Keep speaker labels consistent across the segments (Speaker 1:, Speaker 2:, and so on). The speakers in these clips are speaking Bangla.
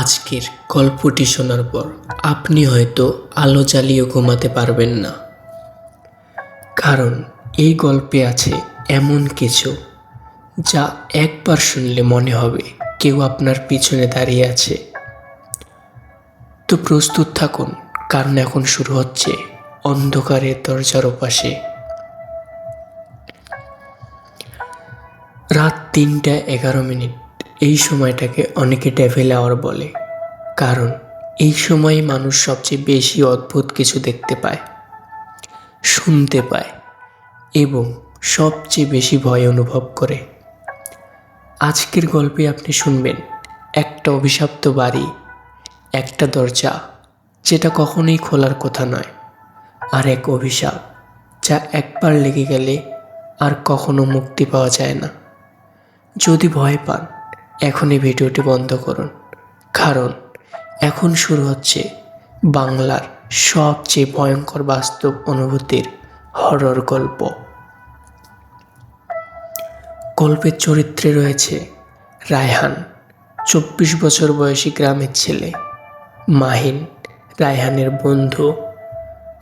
Speaker 1: আজকের গল্পটি শোনার পর আপনি হয়তো আলো জ্বালিয়ে ঘুমাতে পারবেন না। কারণ এই গল্পে আছে এমন কিছু যা একবার শুনলে মনে হবে কেউ আপনার পিছনে দাঁড়িয়ে আছে। তো প্রস্তুত থাকুন, কারণ এখন শুরু হচ্ছে অন্ধকারের দরজার ওপাশে। রাত তিনটা এগারো মিনিট। এই সময়টাকে অনেকে ডেভেল আওয়ার বলে। কারণ এই সময়ে মানুষ সবচেয়ে বেশি অদ্ভুত কিছু দেখতে পায়, শুনতে পায় এবং সবচেয়ে বেশি ভয় অনুভব করে। আজকের গল্পে আপনি শুনবেন একটা অভিশপ্ত বাড়ি, একটা দরজা যেটা কখনোই খোলার কথা নয়, আর এক অভিশাপ যা একবার লেগে গেলে আর কখনো মুক্তি পাওয়া যায় না। যদি ভয় পান এখন এই ভিডিওটি বন্ধ করুন। কারণ এখন শুরু হচ্ছে বাংলার সবচেয়ে ভয়ঙ্কর বাস্তব অনুভূতির হরর গল্প। গল্পের চরিত্রে রয়েছে রায়হান, চব্বিশ বছর বয়সী গ্রামের ছেলে। মাহিন, রায়হানের বন্ধু।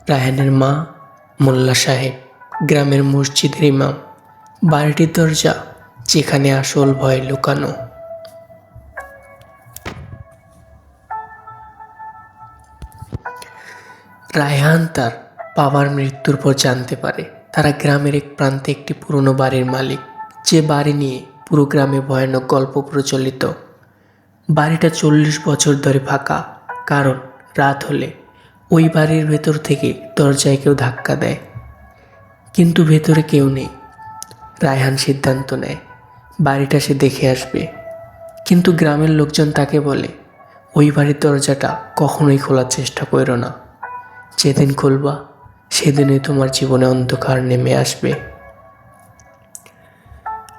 Speaker 1: রায়হানের মা, মোল্লা সাহেব, গ্রামের মসজিদের ইমাম। বাড়িটির দরজা যেখানে আসল ভয় লুকানো। রায়হান তার বাবার মৃত্যুর পর জানতে পারে, তারা গ্রামের এক প্রান্তে একটি পুরনো বাড়ির মালিক। যে বাড়ি নিয়ে পুরো গ্রামে ভয়ানক গল্প প্রচলিত। বাড়িটা চল্লিশ বছর ধরে ফাঁকা, কারণ রাত হলে ওই বাড়ির ভেতর থেকে দরজায় কেউ ধাক্কা দেয়। কিন্তু ভেতরে কেউ নেই। রায়হান সিদ্ধান্ত নেয়, বাড়িটা সে দেখে আসবে। কিন্তু গ্রামের লোকজন তাকে বলে, ওই বাড়ির দরজাটা কখনোই খোলার চেষ্টা করো না। যেদিন খুলবা, সেদিনই তোমার জীবনে অন্ধকার নেমে আসবে।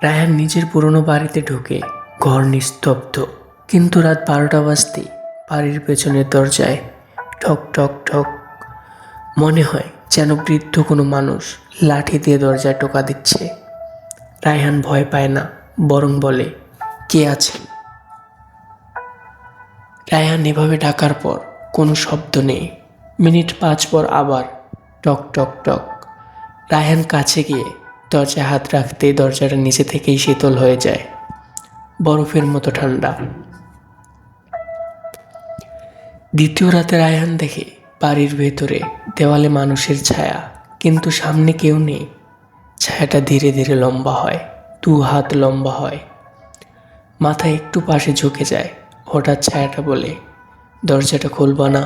Speaker 1: রায়ান নিজের পুরনো বাড়িতে ঢুকে ঘর নিস্তব্ধ। কিন্তু রাত বারোটা বাজতে বাড়ির পেছনের দরজায় ঠক ঠক ঠক মনে হয় যেন বৃদ্ধ কোনো মানুষ লাঠি দিয়ে দরজায় টোকা দিচ্ছে। রায়হান ভয় পায় না, বরং বলে, কে আছেন? রায়হান এভাবে ডাকার পর কোনো শব্দ নেই। মিনিট পাঁচ পর আবার টক টক টক। রায়হান কাছে গিয়ে দরজায় হাত রাখতে দরজাটা নিচে থেকেই শীতল হয়ে যায়। বরফের মতো ঠান্ডা। দ্বিতীয় রাতে রায়হান দেখে বাড়ির ভেতরে দেওয়ালে মানুষের ছায়া, কিন্তু সামনে কেউ নেই। ছায়াটা ধীরে ধীরে লম্বা হয়, দু হাত লম্বা হয়। মাথা একটু পাশে ঝুঁকে যায়, হঠাৎ ছায়াটা বলে, দরজাটা খুলবা না।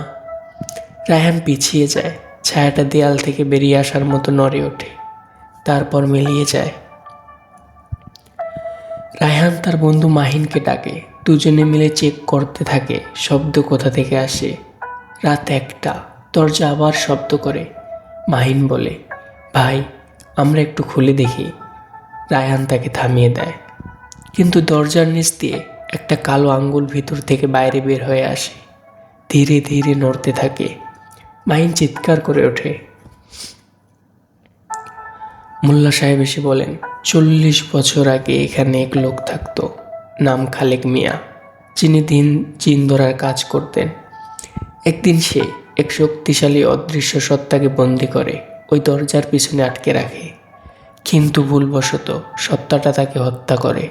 Speaker 1: রায়হান পিছিয়ে যায়, ছায়াটা দেয়াল থেকে বেরিয়ে আসার মতো নড়ে ওঠে, তারপর মিলিয়ে যায়। রায়হান তার বন্ধু মাহিনকে ডাকে, দুজনে মিলে চেক করতে থাকে, শব্দ কোথা থেকে আসে। রাত একটা, দরজা আবার শব্দ করে, মাহিন বলে, ভাই, আমরা একটু খুলে দেখি। রায়হান তাকে থামিয়ে দেয়। কিন্তু দরজার নিচ দিয়ে একটা কালো আঙ্গুল ভিতর থেকে বাইরে বের হয়ে আসে, ধীরে ধীরে নড়তে থাকে। মাহিন চিৎকার করে ওঠে। মোল্লা সাহেব এসে বলেন, চল্লিশ বছর আগে এখানে এক লোক থাকতো, নাম খালেক মিয়া। যিনি দিন জিন ধরার কাজ করতেন। একদিন সে এক শক্তিশালী অদৃশ্য সত্তাকে বন্দি করে ওই দরজার পিছনে আটকে রাখে। কিন্তু ভুলবশত সত্তাটা তাকে হত্যা করে।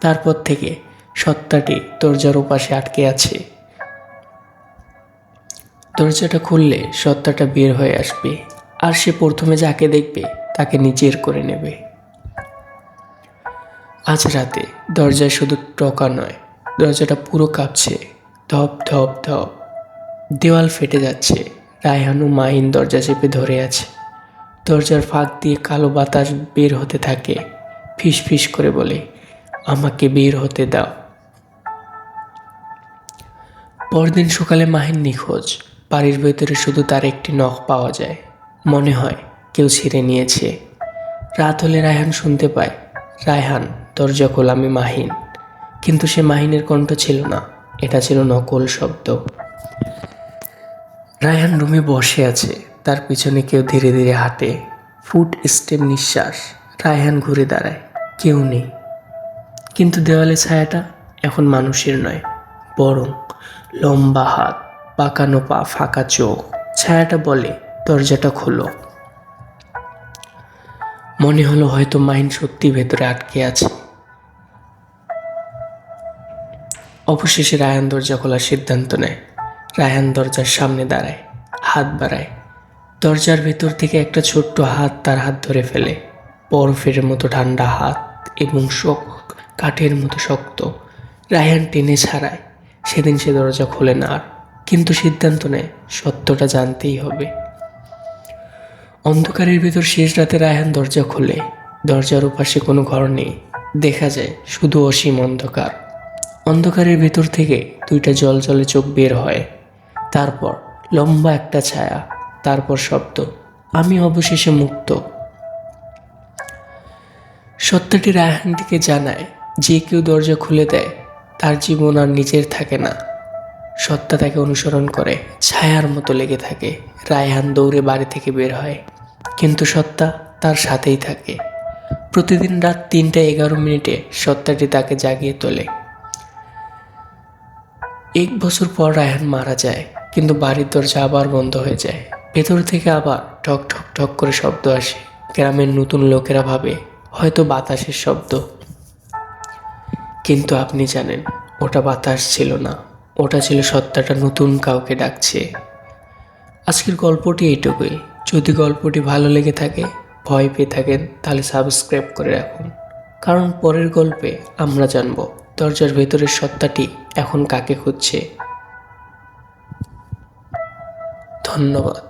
Speaker 1: তারপর থেকে সত্তাটি দরজার ওপাশে আটকে আছে। দরজাটা খুললে সত্তাটা বের হয়ে আসবে আর সে প্রথমে যাকে দেখবে, তাকে নিজের করে নেবে। আজ রাতে দরজায় শুধু টকা নয়, দরজাটা পুরো কাঁপছে, ধপ ধপ ধপ। দেওয়াল ফেটে যাচ্ছে, রায়হানু মাহিন দরজা চেপে ধরে আছে। দরজার ফাঁক দিয়ে কালো বাতাস বের হতে থাকে ফিস ফিস করে বলে, আমাকে বের হতে দাও। পরদিন সকালে মাহিন নিখোঁজ বাড়ির ভেতরে শুধু তার একটি নখ পাওয়া যায়। মনে হয় কেউ ছিঁড়ে নিয়েছে। রাত হলে রায়হান শুনতে পায়, রায়হান, দরজা খোল, আমি মাহিন। কিন্তু সে মাহিনের কণ্ঠ ছিল না, এটা ছিল নকল শব্দ। রায়হান রুমে বসে আছে, তার পিছনে কেউ ধীরে ধীরে হাঁটে। ফুট স্টেপ নিঃশ্বাস, রায়হান ঘুরে দাঁড়ায়, কেউ নেই। কিন্তু দেওয়ালে ছায়াটা এখন মানুষের নয়, বরং লম্বা হাত। পাকানো পা ফাঁকা চোখ। ছায়াটা বলে, দরজাটা খোলো। মনে হলো হয়তো মাইন সত্যি ভেতরে আটকে আছে। অবশেষে রায়ান দরজা খোলার সিদ্ধান্ত নেয়। রায়ান দরজার সামনে দাঁড়ায়, হাত বাড়ায়। দরজার ভেতর থেকে একটা ছোট্ট হাত তার হাত ধরে ফেলে। বরফের মতো ঠান্ডা হাত এবং শক্ত কাঠের মতো শক্ত। রায়ান টেনে ছাড়ায়। সেদিন সে দরজা খোলে না আর। সিদ্ধান্ত নেয়, সত্যটা জানতেই হবে। অন্ধকারের ভেতর শেষ রাতে রায়হান দরজা খোলে। দরজার ওপাশে কোনো ঘর নেই। দেখা যায়, শুধু অসীম অন্ধকার। অন্ধকারের ভেতর থেকে দুইটা জল জলে চোখ বের হয়। তারপর লম্বা একটা ছায়া, তারপর শব্দ, আমি অবশেষে মুক্ত। সত্যটি রায়হানটিকে জানায়, যে কেউ দরজা খুলে দেয়, তার জীবন আর নিজের থাকে না। সত্তা তাকে অনুসরণ করে, ছায়ার মতো লেগে থাকে, রায়হান দৌড়ে বাড়ি থেকে বের হয়। কিন্তু সত্তা তার সাথেই থাকে। প্রতিদিন রাত তিনটা এগারো মিনিটে সত্তাটি তাকে জাগিয়ে তোলে। এক বছর পর রায়হান মারা যায়, কিন্তু বাড়ির দরজা আবার বন্ধ হয়ে যায়। ভেতর থেকে আবার ঠক ঠক ঠক করে শব্দ আসে। গ্রামের নতুন লোকেরা ভাবে, হয়তো বাতাসের শব্দ। কিন্তু আপনি জানেন, ওটা বাতাস ছিল না। ওটা ছিল সত্তাটা নতুন কাউকে ডাকছে। আজকের গল্পটি এইটুকুই। যদি গল্পটি ভালো লেগে থাকে, ভয় পেয়ে থাকেন, তাহলে সাবস্ক্রাইব করে রাখুন। কারণ পরের গল্পে আমরা জানব দরজার ভেতরের সত্তাটি এখন কাকে খুঁজছে। ধন্যবাদ।